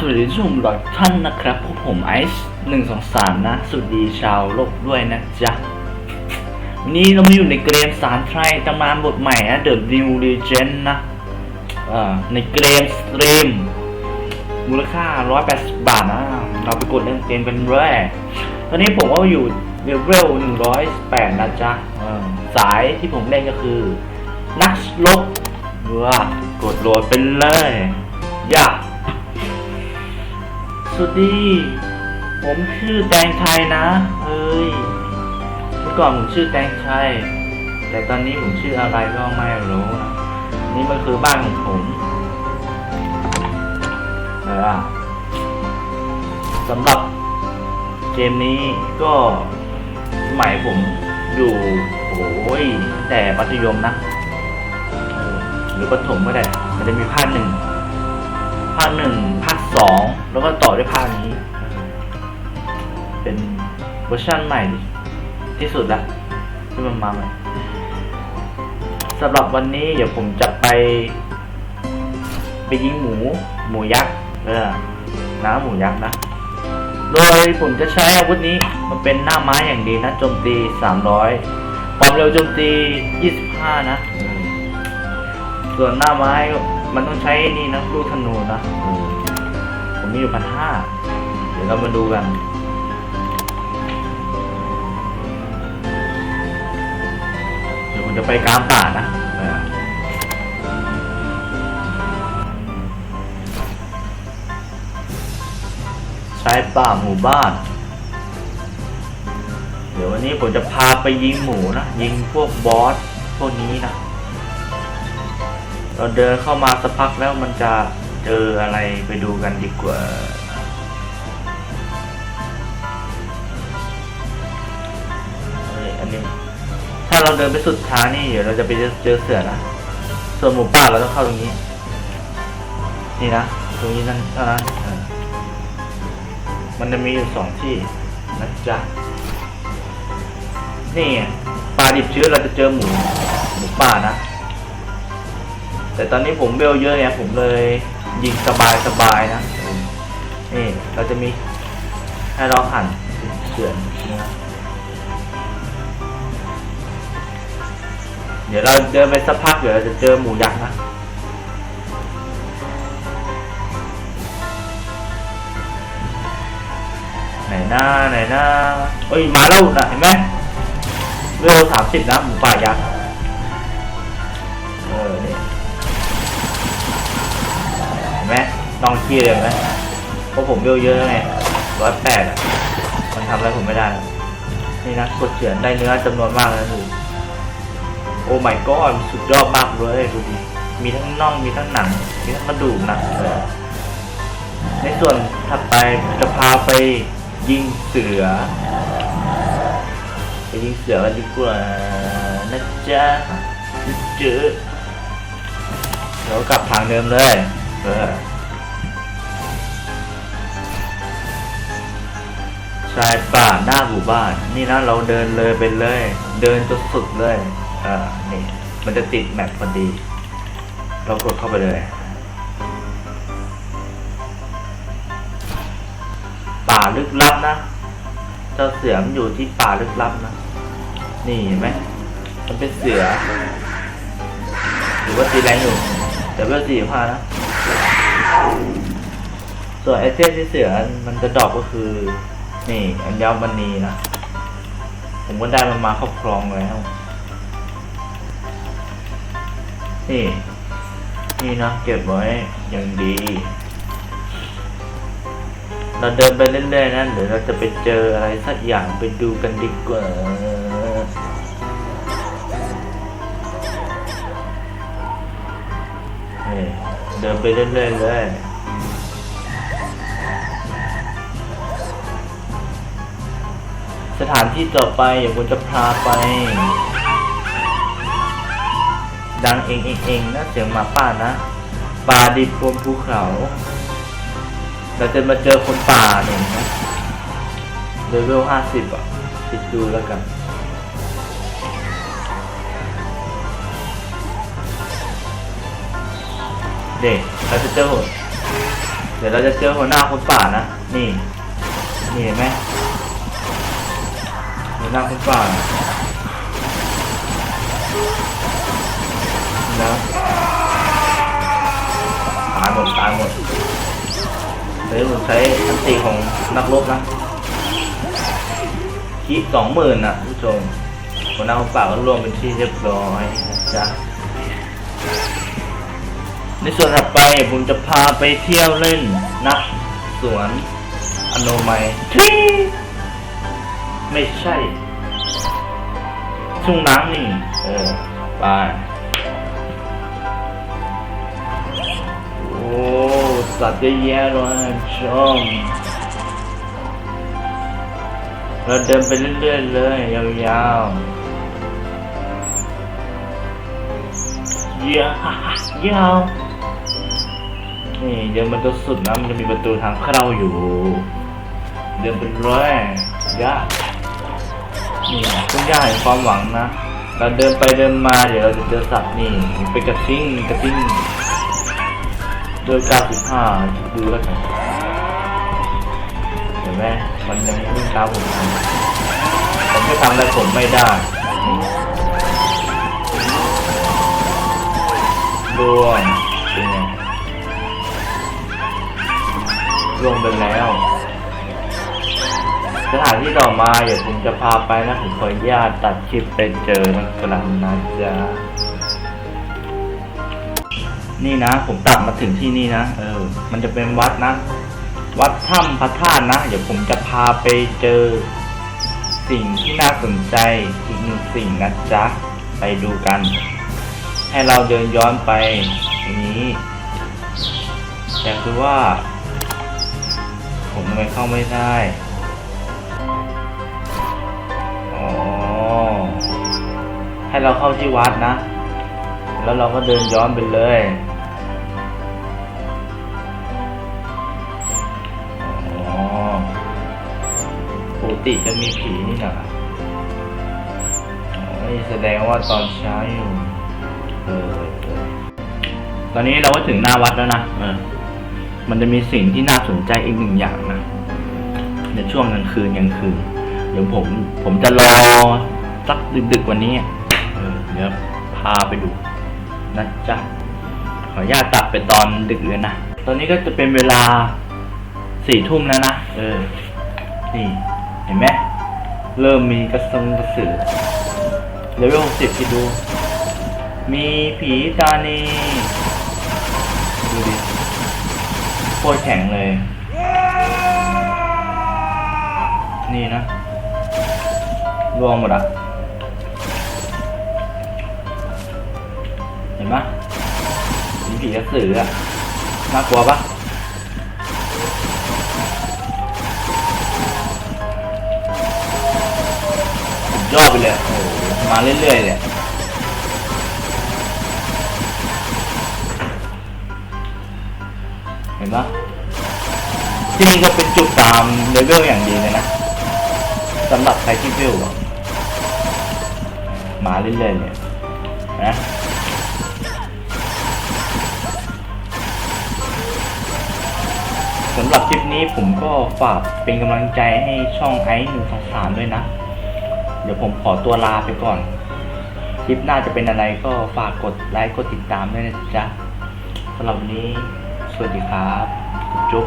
สวัสดีทุกชมหลายท่านนะครับพวกผมไอซ์หนึ่งสองสามนะสวัสดีชาวโลกด้วยนะจ๊ะ วันนี้เรามาอยู่ในเกมสารไทรตำนานบทใหม่นะ The New Legend นะในเกมสตรีมมูลค่า 180 บาทนะ เราไปกดเล่นเกมกันเลยตอนนี้ผมก็อยู่เลเวล108 นะจ๊ะสายที่ผมเล่นก็คือ นักลบว้ากดโหลดเป็นเลยย่าสวั สดีผมชื่อแตงไทยนะเฮ้ยเมื่อก่อนผมชื่อแตงไทย แต่ตอนนี้ผมชื่ออะไรก็ไม่รู้นะ นี่มันคือบ้านของผม เออสำหรับเกมนี้ก็สมัยผมอยู่โอ้ยแต่มัธยมนะเออหรือประถมก็ได้ มันจะมีภาคหนึ่ง ภาคหนึ่งภาค สองแล้วก็ต่อด้วยภาคนี้ เป็นเวอร์ชันใหม่ที่สุดละที่มันมาใหม่สำหรับวันนี้เดี๋ยวผมจะไป ไปยิงหมู หมูยักษ์เออน้าหมูยักษ์นะ โดยผมจะใช้อาวุธนี้มันเป็นหน้าไม้อย่างดีนะโจมตี 300 ความเร็วโจมตี 25 นะ ส่วนหน้าไม้มันต้องใช้นี่นะลูกธนูนะ ผมมีอยู่พันห้าเดี๋ยวเรามาดูกันเดี๋ยวผมจะไปกลางป่านะใช้ป่าหมู่บ้าน เดี๋ยววันนี้ผมจะพาไปยิงหมูนะ ยิงพวกบอสพวกนี้นะ เราเดินเข้ามาสักพักแล้วมันจะ เจออะไรไปดูกันดีกว่าเฮ้ยอันนี้ ถ้าเราเดินไปสุดทานี่เดี๋ยวเราจะไปเจอเจอเสือนะ ส่วนหมูป่าเราต้องเข้าตรงนี้ นี่นะ ตรงนี้นั่นเท่านั้นมันจะมีอยู่สองที่นะจ๊ะ นี่ปลาดิบชื้นเราจะเจอหมูหมูป่านะแต่ตอนนี้ผมเบลเยอะเนี่ยผมเลย ยิงสบายสบายๆนะนี่เราจะมีให้เราหั่นเฉือนเนื้อเดี๋ยวเราเดินไปสักพักเดี๋ยวเราจะเจอหมูยักษ์นะไหนหน้าไหนหน้าเอ้ยมาแล้วนะเห็นไหมเวลสามสิบนะหมูป่ายักษ์ ไหมลองขี้เลยไหมเพราะผมเวลเยอะไงร้อยแปดอะมันทำอะไรผมไม่ได้ นี่นะกดเฉือนได้เนื้อจำนวนมากเลยนะดูโอ้ my god สุดยอดมากเลยดูดิมีทั้งน่องมีทั้งหนัง มีทั้งกระดูกนะในส่วนถัดไปจะพาไปยิงเสือ ไปยิงเสือกันดีกว่านะจ๊ะเจอเดี๋ยวกลับทางเดิมเลย เออ ชายป่าหน้าหมู่บ้าน นี่นะเราเดินเลยไปเลย เดินจนสุดเลย อ่า นี่ มันจะติดแมปพอดี เรากดเข้าไปเลยป่าลึกลับนะเจ้าเสือมันอยู่ที่ป่าลึกลับนะ นี่เห็นไหม มันเป็นเสือ หรือว่าตีแรงอยู่ แต่เวลสี่ห้านะ ส่วนไอเทมที่เสือมันจะดรอปก็คือ นี่ อัญญามณีนะ ผมก็ได้มันมาครอบครองแล้ว นี่ นี่นะเก็บไว้อย่างดี เราเดินไปเรื่อยๆนะเดี๋ยวเราจะไปเจออะไรสักอย่างไปดูกันดีกว่า ดินไปเรื่อยๆเลยสถานที่ต่อไปอย่าคุณจะพาไป ดังเองเองเองนะเสียงหมาป่านะป่าดิบบนภูเขา เราจะมาเจอคนป่าเนี่ยนะเลเวลห้าสิบอะคิดดูแล้วกัน เด็กเราจะเจอเดี๋ยวเราจะเจอหัวหน้าคนป่านะ นี่นี่เห็นไหมหัวหน้าคนป่านนะตายหมดตายหมดเดี๋ยวผมใช้อันตีของนักรบนะคิดสองหมื่นนะผู้ชมหัวหน้าคนป่าก็รวมเป็นที่เรียบร้อยนะจ๊ะ ในส่วนถัดไปผมจะพาไปเที่ยวเล่นณสวนอโนไมยที่ไม่ใช่ทุ่งน้ำนี่เออไปโอ้สัตว์เยอะแยะเลยชมเราเดินไปเรื่อยๆเลยยาวๆยาวยาว นี่เดินมันจะสุดนะมันจะมีประตูทางเข้าอยู่ เดินเป็นร้อยยากนี่คุณย่าแห่งความหวังนะเราเดินไปเดินมาเดี๋ยวเราจะเจอสัตว์นี่ไปกระซิ่งกระซิ่งโดย95ดูแล้วกันเห็นไหมมันยังวิ่งตาผมทันผมไม่ทำอะไรผมไม่ได้รวม ลงไปแล้ว สถานที่ต่อมาเดี๋ยวผมจะพาไปนะ ผมขออนุญาตตัดคลิปไปเจอนะครับนะจ๊ะนี่นะ ผมตัดมาถึงที่นี่นะ เออ มันจะเป็นวัดนะ วัดถ้ำพระธาตุนะ เดี๋ยวผมจะพาไปเจอ สิ่งที่น่าสนใจอีกหนึ่งสิ่งนะจ๊ะ ไปดูกัน ให้เราเดินย้อนไปอย่างนี้ แต่คือว่า ผมทำไมเข้าไม่ได้ อ๋อ ให้เราเข้าที่วัดนะ แล้วเราก็เดินย้อนไปเลยอ๋อปกติจะมีผีนี่นะอ๋อแสดงว่าตอนเช้าอยู่เออเออ ตอนนี้เราก็ถึงหน้าวัดแล้วนะ เออ มันจะมีสิ่งที่น่าสนใจอีกหนึ่งอย่างนะในช่วงกลางคืนกลางคืน เดี๋ยวผมผมจะรอสักดึกๆวันนี้เออเดี๋ยวพาไปดูนะจ๊ะขออนุญาตตัดไปตอนดึกเลยนะ ตอนนี้ก็จะเป็นเวลาสี่ทุ่มแล้วนะ เออ นี่ เห็นไหม เริ่มมีกระซงกระสือเลเวลหกสิบคิดดู มีผีตานีดูดิ โคตรแข็งเลย นี่นะรวงหมดอะ เห็นปะมีผีกระสืออะ น่ากลัวปะยอดไปเลย โอ้มาเรื่อยๆเลย ห็นปะที่นี่ก็เป็นจุดตามเลเวลอย่างดีเลยนะสำหรับใครที่เวลอะมาเรื่อยๆเลยนะสำหรับคลิปนี้ผมก็ฝากเป็นกำลังใจให้ช่องไอซ์หนึ่งสองสามด้วยนะ เดี๋ยวผมขอตัวลาไปก่อน คลิปหน้าจะเป็นอะไรก็ฝากกดไลค์กดติดตามด้วยนะจ๊ะสำหรับนี้ สวัสดีครับจุ๊บ